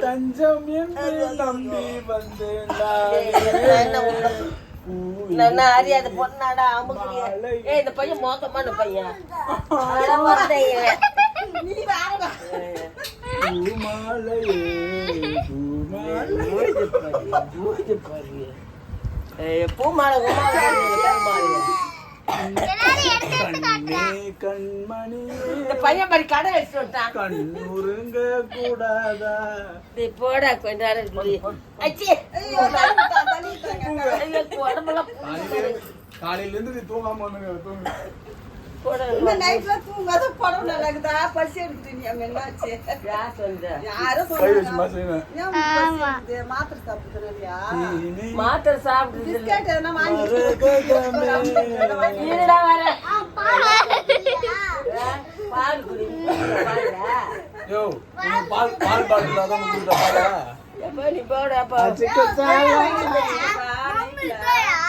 தஞ்சம் என்று நம்பி வந்தேன் நானே. என்ன அறியாத பொண்ணாடா அமுக்குறிய? இந்த பையன் மோசமான பையன். பூமாலை பூமாலை. இந்த பையன் மாதிரி கடை வச்சு விட்டான் கண்ணுருங்க கூடாதா? நீ போடா கொஞ்ச நேரம். காலையில இருந்து நீ தூங்காம தூங்கு. இந்த நைட்ல தூங்காத படம் நடக்குதா பசி எடுத்துட்டு நீ அங்க என்னாச்சு? யாரும் சொன்னாங்க? மாத்திரை சாப்பிட்டுறியா மாத்திரை சாப்பிடுறது இல்ல. பிஸ்கட் எதனா வாங்கி. பால் குடி. பாலா? பால் பால் பாட்டில் தான் பாலா நீ போடா, அப்பா.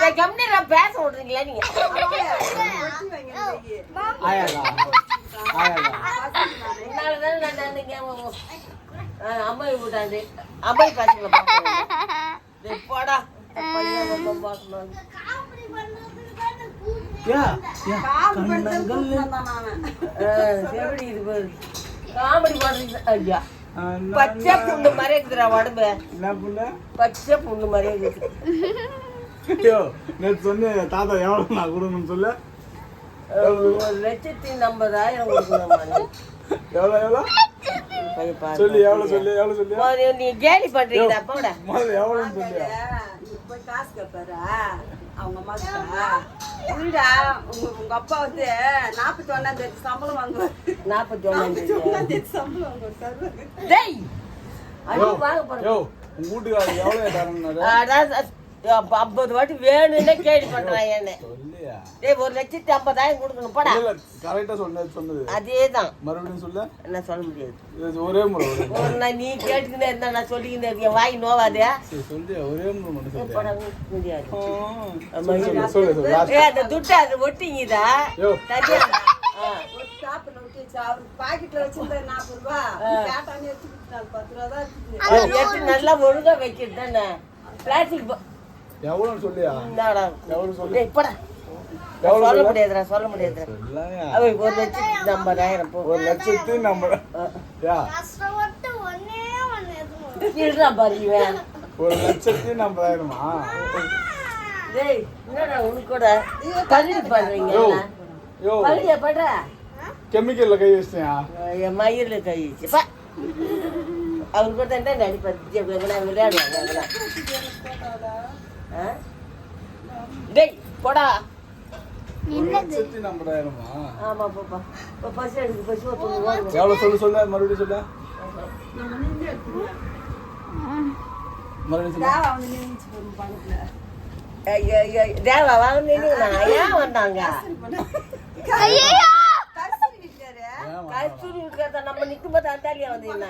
இரு, பேச விடுறீங்களா நீங்க அம்மாயி விட்டாது அம்மாயி பாப்போம். போடா. காமெடி பண்றீங்க ஐயா பச்சை புண்ணு மாதிரி இருக்குதுடா உடம்பு பச்சை புண்ணு மாதிரி இருக்குது யோ நேத்து சொன்னேன் தாத்தா எவ்வளவு நான் கொடுக்கணும்னு சொல்ல? ஒரு லட்சத்தி ஐம்பதாயிரம் கொடுக்கணுமா போய் பாரு. சொல்லி எவ்வளவு சொல்லி எவ்வளவு சொல்லி? நீ கேலி பண்றீங்களா? போடா. முதல்ல எவ்வளவுன்னு சொல்லியா நீ போய் காசு கேட்பாரா அவங்க அம்மா இல்லடா உங்க உங்க அப்பா வந்து நாற்பத்தி ஒன்னாம் தேதி சம்பளம் வாங்குவாரு. நாற்பத்தி ஒன்னாம் தேதி சம்பளம் வாங்குவாரு டேய்! யோ அது வாங்க போறேன் யோ உங்க வீட்டுக்காரர் அதான் அப்ப ஐம்பது வாட்டி வேணும்னே கேள்வி பண்றான் என்ன. சொல்லியா? டேய் ஒரு லட்சத்தி ஐம்பதாயிரம் கொடுக்கணும் போடா. இல்ல கரெக்டா சொன்னது சொன்னது. அதே தான் மறுபடியும் சொல்ல. என்ன சொல்ல முடியாது. இது ஒரே முறை ஒரே நாள் நீ கேட்டுக்கினே இருந்தா நான் சொல்லிக்கினே இருக்கேன் வாய் நோவாதே. சரி, சொல்லியா? ஒரே முறை மட்டும் போடா முடியாது சொல்லு சொல்லு சொல்லு. சொல்லு. ஏய் அந்த துட்டு அது ஒட்டிங்குதா? தனியா. நல்லா ஒழுங்கா வைக்கிறது தானே பிளாஸ்டிக் எவ்வளவுன்னு சொல்லியா? இந்தாடா. எவ்வளவு சொல்லு. டேய் போடா. எவ்வளவு சொல்ல? முடியாதுடா சொல்ல? அவன் ஒரு லட்சத்தி ஐம்பதாயிரம் போ. ஒரு லட்சத்தி நம்ம பாரு இவன். ஒரு லட்சத்தி ஐம்பதாயிரமா? டேய் என்னடா உனக்கு கூட? பள்ளி பண்றீங்க யோ யோ. பள்ளியா பண்ற கெமிக்கல்ல கை வச்சிட்டியா? என் மயிர்ல கை வச்சு. பா. அவர் கூட தான் நடிப்பார் விளையாடுவாங்க? டேய் போடா. ஆமா பாப்பா. பஸ் எடுக்கு பஸ் எவ்வளவு சொல்லு சொல்லு மறுபடியும் சொல்லு. தேவை வாங்க ஏன் வந்தாங்க? கஸ்தூரி இருக்கிறத நம்ம நிற்கும் போது அந்தாலியா வந்தீங்கன்னா